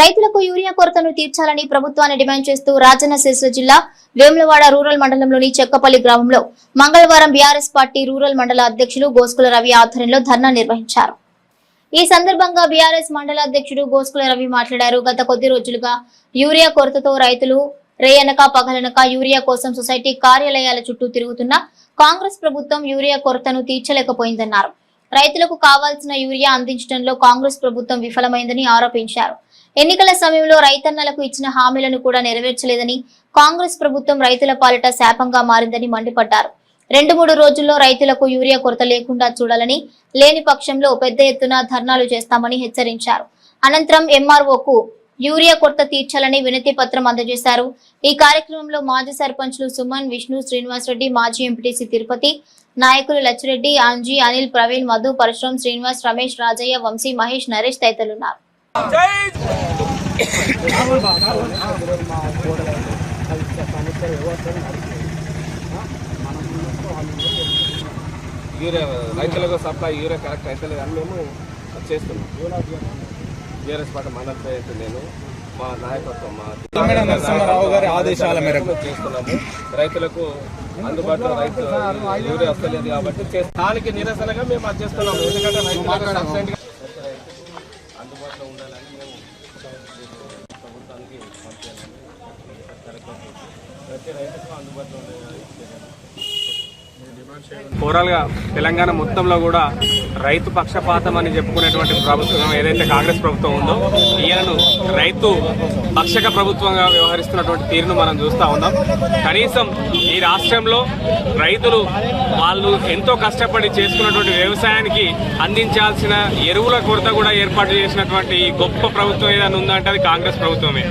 రైతులకు యూరియా కొరతను తీర్చాలని ప్రభుత్వాన్ని డిమాండ్ చేస్తూ రాజన్న సిరిసిల్ల జిల్లా వేములవాడ రూరల్ మండలంలోని చెక్కపల్లి గ్రామంలో మంగళవారం బీఆర్ఎస్ పార్టీ రూరల్ మండల అధ్యక్షులు గోస్కుల రవి ఆధ్వర్యంలో ధర్నా నిర్వహించారు. ఈ సందర్భంగా బీఆర్ఎస్ మండల అధ్యక్షుడు గోస్కుల రవి మాట్లాడారు. గత కొద్ది రోజులుగా యూరియా కొరతతో రైతులు రేయనక పగలనక యూరియా కోసం సొసైటీ కార్యాలయాల చుట్టూ తిరుగుతున్న కాంగ్రెస్ ప్రభుత్వం యూరియా కొరతను తీర్చలేకపోయిందన్నారు. రైతులకు కావాల్సిన యూరియా అందించడంలో కాంగ్రెస్ ప్రభుత్వం విఫలమైందని ఆరోపించారు. ఎన్నికల సమయంలో రైతన్నలకు ఇచ్చిన హామీలను కూడా నెరవేర్చలేదని కాంగ్రెస్ ప్రభుత్వం రైతుల పాలిట శాపంగా మారిందని మండిపడ్డారు. రెండు మూడు రోజుల్లో రైతులకు యూరియా కొరత లేకుండా చూడాలని లేని పక్షంలో పెద్ద ఎత్తున ధర్నాలు చేస్తామని హెచ్చరించారు. అనంతరం ఎంఆర్ఓకు యూరియా కొరత తీర్చాలని వినతి పత్రం అందజేశారు. ఈ కార్యక్రమంలో మాజీ సర్పంచ్లు సుమన్ విష్ణు శ్రీనివాస్ రెడ్డి మాజీ ఎంపీటీసీ తిరుపతి నాయకులు లచ్చిరెడ్డి ఆంజీ అనిల్ ప్రవీణ్ మధు పరశురాం శ్రీనివాస్ రమేష్ రాజయ్య వంశీ మహేష్ నరేష్ తదితరులున్నారు. యూరియా రైతులకు సప్లై యూరియా కరెక్ట్ అయితే అని మేము చేస్తున్నాం. పార్టీ మండలి అయితే నేను మా నాయకత్వం మా నరసింహారావు గారి ఆదేశాల మేరకు. చేస్తున్నాము. రైతులకు అందుబాటులో రైతు యూరియా వస్తలేదు కాబట్టి. దానికి నిరసనగా మేము అది చేస్తున్నాము. ఎందుకంటే రైతులకు ఓవరాల్గా తెలంగాణ మొత్తంలో కూడా రైతు పక్షపాతం అని చెప్పుకునేటువంటి ప్రభుత్వం ఏదైతే కాంగ్రెస్ ప్రభుత్వం ఉందో ఈయనను రైతు పక్షక ప్రభుత్వంగా వ్యవహరిస్తున్నటువంటి తీరును మనం చూస్తూ ఉన్నాం. కనీసం ఈ రాష్ట్రంలో రైతులు వాళ్ళు ఎంతో కష్టపడి చేసుకున్నటువంటి వ్యవసాయానికి అందించాల్సిన ఎరువుల కొరత కూడా ఏర్పాటు చేసినటువంటి ఈ గొప్ప ప్రభుత్వం ఏదైనా ఉందంటే అది కాంగ్రెస్ ప్రభుత్వమే.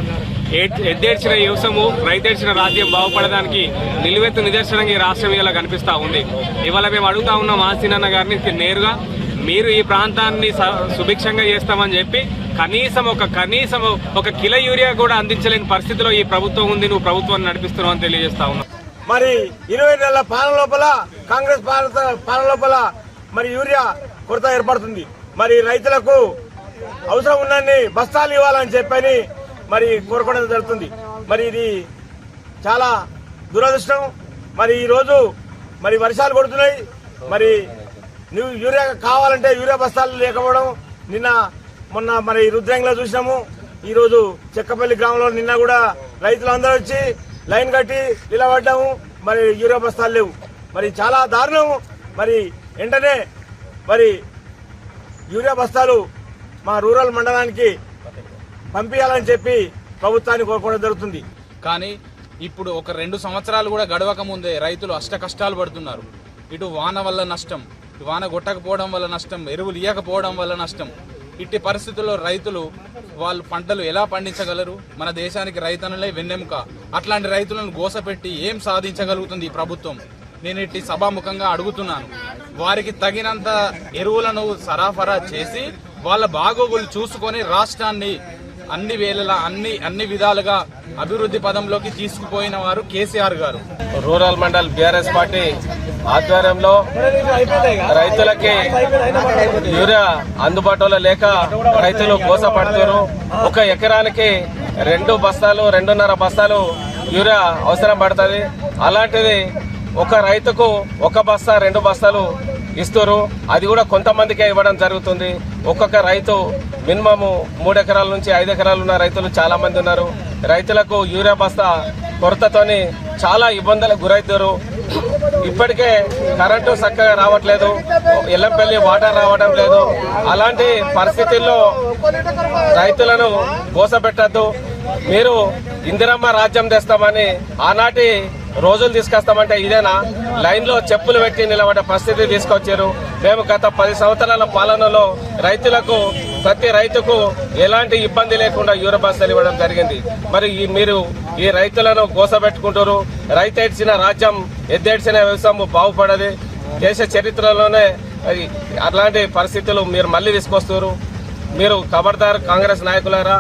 ఎద్దేడ్చిన యువసము రైతేడ్చిన రాజ్యం బాగుపడడానికి నిలువెత్తు నిదర్శనంగా ఈ రాష్ట్రం ఇలా కనిపిస్తూ ఉంది. ఇవాళ మేము అడుగుతా ఉన్నాం ఆసీనన్న గారిని నేరుగా మీరు ఈ ప్రాంతాన్ని స- సుభిక్షంగా చేస్తామని చెప్పి కనీసం ఒక కనీసం ఒక కిలో యూరియా కూడా అందించలేని పరిస్థితిలో ఈ ప్రభుత్వం ఉంది. నువ్వు ప్రభుత్వాన్ని నడిపిస్తున్నావు అని తెలియజేస్తా ఉన్నా. మరి ఇరవై నెలల పాలన లోపల కాంగ్రెస్ పాలన పాలన లోపల మరి యూరియా కొరత ఏర్పడుతుంది. మరి రైతులకు అవసరం ఉన్నన్ని బస్తాలు ఇవ్వాలని చెప్పని మరి కోరుకోవడం జరుగుతుంది. మరి ఇది చాలా దురదృష్టం. మరి ఈరోజు మరి వర్షాలు పడుతున్నాయి. మరి నువ్వు యూరియా కావాలంటే యూరియా బస్తాలు లేకపోవడం నిన్న మొన్న మరి రుద్రంగిలో చూసినాము. ఈరోజు చెక్కపల్లి గ్రామంలో నిన్న కూడా రైతులందరూ వచ్చి లైన్ కట్టి నిలబడ్డాము మరి యూరియా బస్తాలు లేవు. మరి చాలా దారుణం. మరి వెంటనే మరి యూరియా బస్తాలు మా రూరల్ మండలానికి పంపించాలని చెప్పి ప్రభుత్వాన్ని కోరుకోవడం జరుగుతుంది. కానీ ఇప్పుడు ఒక రెండు సంవత్సరాలు కూడా గడవక ముందే రైతులు అష్ట కష్టాలు పడుతున్నారు. ఇటు వాన వల్ల నష్టం వాన కొట్టకపోవడం వల్ల నష్టం ఎరువులు ఇవ్వకపోవడం వల్ల నష్టం. ఇట్టి పరిస్థితుల్లో రైతులు వాళ్ళు పంటలు ఎలా పండించగలరు? మన దేశానికి రైతన్నలే వెన్నెముక. అట్లాంటి రైతులను గోసపెట్టి ఏం సాధించగలుగుతుంది ఈ ప్రభుత్వం? నేను ఇట్టి సభాముఖంగా అడుగుతున్నాను. వారికి తగినంత ఎరువులను సరఫరా చేసి వాళ్ళ బాగోగులు చూసుకొని రాష్ట్రాన్ని అన్ని వేళలా అన్ని అన్ని విధాలుగా అభివృద్ధి పదంలోకి తీసుకుపోయిన వారు కేసీఆర్ గారు. రూరల్ మండల్ బీఆర్ఎస్ పార్టీ ఆధ్వర్యంలో రైతులకి యూరియా అందుబాటులో లేక రైతులు మోసపడుతారు ఒక ఎకరానికి రెండు బస్తాలు రెండున్నర బస్తాలు యూరియా అవసరం పడుతుంది. అలాంటిది ఒక రైతుకు ఒక బస్తా రెండు బస్తాలు ఇస్తారు అది కూడా కొంతమందికే ఇవ్వడం జరుగుతుంది. ఒక్కొక్క రైతు మినిమము మూడు ఎకరాల నుంచి ఐదు ఎకరాలు ఉన్న రైతులు చాలా మంది ఉన్నారు. రైతులకు యూరియా బస్తా కొరతతోని చాలా ఇబ్బందులకు గురవుతారు ఇప్పటికే కరెంటు చక్కగా రావట్లేదు. ఎల్లంపల్లి వాటర్ రావడం లేదు. అలాంటి పరిస్థితుల్లో రైతులను మోసపెట్టద్దు మీరు ఇందిరమ్మ రాజ్యం తెస్తామని ఆనాటి రోజులు తీసుకొస్తామంటే ఇదేనా? లైన్లో చెప్పులు పెట్టి నిలబడే పరిస్థితి తీసుకొచ్చారు. మేము గత పది సంవత్సరాల పాలనలో రైతులకు ప్రతి రైతుకు ఎలాంటి ఇబ్బంది లేకుండా యూరో బస్తాలు ఇవ్వడం జరిగింది. మరి ఈ మీరు ఈ రైతులను గోసబెట్టుకుంటారు. రైతు ఏడ్చిన రాజ్యం ఎద్దేడ్చిన వ్యవసాయం బాగుపడది. దేశ చరిత్రలోనే అది పరిస్థితులు మీరు మళ్ళీ తీసుకొస్తారు. మీరు ఖబర్దార్ కాంగ్రెస్ నాయకులారా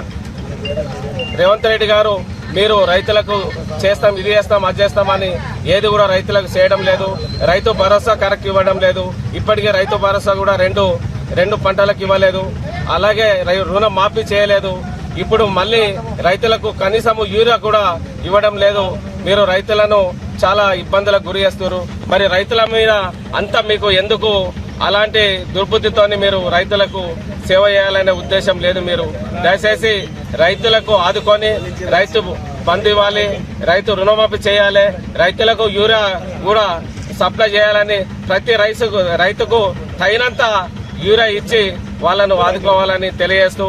రేవంత్ రెడ్డి గారు మీరు రైతులకు చేస్తాం ఇది చేస్తాం అది చేస్తామని ఏది కూడా రైతులకు చేయడం లేదు. రైతు భరోసా కరెక్ట్ ఇవ్వడం లేదు. ఇప్పటికే రైతు భరోసా కూడా రెండు రెండు పంటలకు ఇవ్వలేదు. అలాగే రై- రుణం మాఫీ చేయలేదు. ఇప్పుడు మళ్ళీ రైతులకు కనీసము యూరియా కూడా ఇవ్వడం లేదు. మీరు రైతులను చాలా ఇబ్బందులకు గురి చేస్తున్నారు. మరి రైతుల మీద అంతా మీకు ఎందుకు అలాంటి దుర్బుద్ధితోని మీరు రైతులకు సేవ చేయాలనే ఉద్దేశం లేదు మీరు. దయచేసి రైతులకు ఆదుకొని రైతు బంధు ఇవ్వాలి రైతు రుణమాఫీ చేయాలి రైతులకు యూరియా కూడా సప్లై చేయాలని ప్రతి రైతుకు రైతుకు తగినంత యూరియా ఇచ్చి వాళ్ళను ఆదుకోవాలని తెలియజేస్తూ